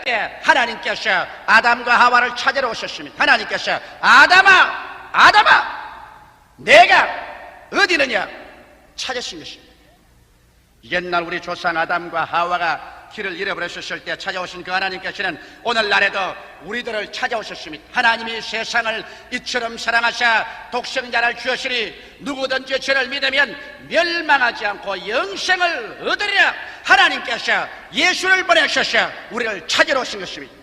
그때 하나님께서 아담과 하와를 찾으러 오셨습니다. 하나님께서 아담아, 아담아, 내가 어디 있느냐 찾으신 것입니다. 옛날 우리 조상 아담과 하와가 길을 잃어버렸을 때 찾아오신 그 하나님께서는 오늘날에도 우리들을 찾아오셨습니다. 하나님이 세상을 이처럼 사랑하사 독생자를 주었으니 누구든지 저를 믿으면 멸망하지 않고 영생을 얻으리라 하나님께서 예수를 보내셔서 우리를 찾으러 오신 것입니다.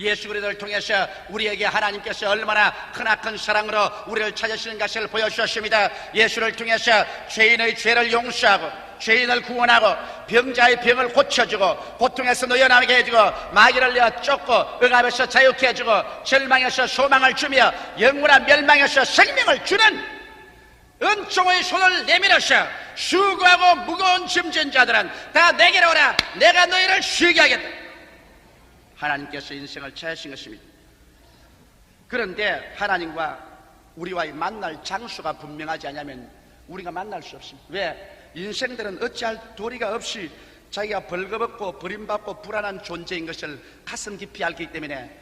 예수 그리스도를 통해서 우리에게 하나님께서 얼마나 크나큰 사랑으로 우리를 찾으시는 것을 보여주셨습니다. 예수를 통해서 죄인의 죄를 용서하고 죄인을 구원하고 병자의 병을 고쳐주고 고통에서 놓여나게 해주고 마귀를 내어 쫓고 억압에서 자유케 해주고 절망에서 소망을 주며 영원한 멸망에서 생명을 주는 은총의 손을 내밀어서 수고하고 무거운 짐진 자들은 다 내게로 오라 내가 너희를 쉬게 하겠다 하나님께서 인생을 채하신 것입니다. 그런데 하나님과 우리와의 만날 장소가 분명하지 않으면 우리가 만날 수 없습니다. 왜? 인생들은 어찌할 도리가 없이 자기가 벌거벗고 버림받고 불안한 존재인 것을 가슴 깊이 알기 때문에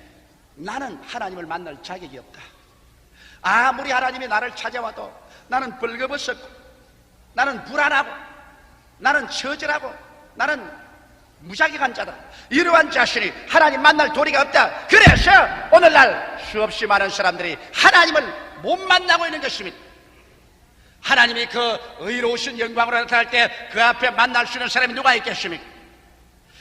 나는 하나님을 만날 자격이 없다. 아무리 하나님이 나를 찾아와도 나는 벌거벗었고 나는 불안하고 나는 처절하고 나는 무자격한 자다. 이러한 자신이 하나님 만날 도리가 없다. 그래서 오늘날 수없이 많은 사람들이 하나님을 못 만나고 있는 것입니다. 하나님이 그 의로우신 영광으로 나타날 때 그 앞에 만날 수 있는 사람이 누가 있겠습니까?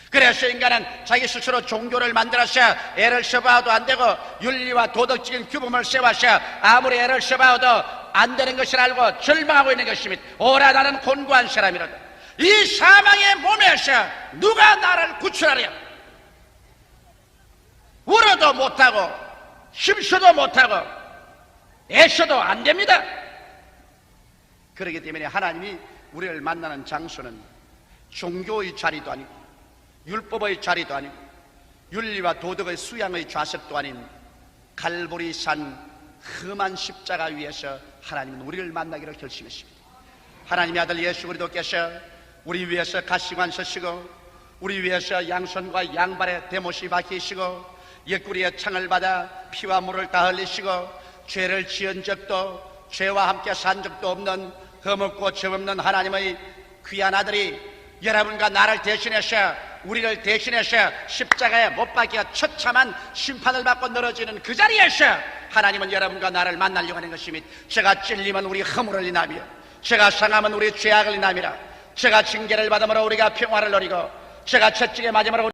그래서 인간은 자기 스스로 종교를 만들어서 애를 써봐도 안 되고 윤리와 도덕적인 규범을 세워서 아무리 애를 써봐도 안 되는 것을 알고 절망하고 있는 것입니다. 오라 나는 곤고한 사람이로다. 이 사망의 몸에서 누가 나를 구출하랴? 울어도 못하고 힘써도 못하고 애써도 안 됩니다. 그렇기 때문에 하나님이 우리를 만나는 장소는 종교의 자리도 아니고 율법의 자리도 아니고 윤리와 도덕의 수양의 좌석도 아닌 갈보리 산 험한 십자가 위에서 하나님은 우리를 만나기로 결심했습니다. 하나님의 아들 예수 그리스도께서 우리 위해서 가시관 서시고 우리 위해서 양손과 양발에 대못이 박히시고 옆구리에 창을 받아 피와 물을 다 흘리시고 죄를 지은 적도 죄와 함께 산 적도 없는 허물고 죄 없는 하나님의 귀한 아들이 여러분과 나를 대신해서 우리를 대신해서 십자가에 못 박혀 처참한 심판을 받고 늘어지는 그 자리에서 하나님은 여러분과 나를 만나려고 하는 것입니다. 제가 찔리면 우리 허물을 인하며 제가 상하면 우리 죄악을 인하미라 제가 징계를 받음으로 우리가 평화를 누리고 제가 채찍에 맞음으로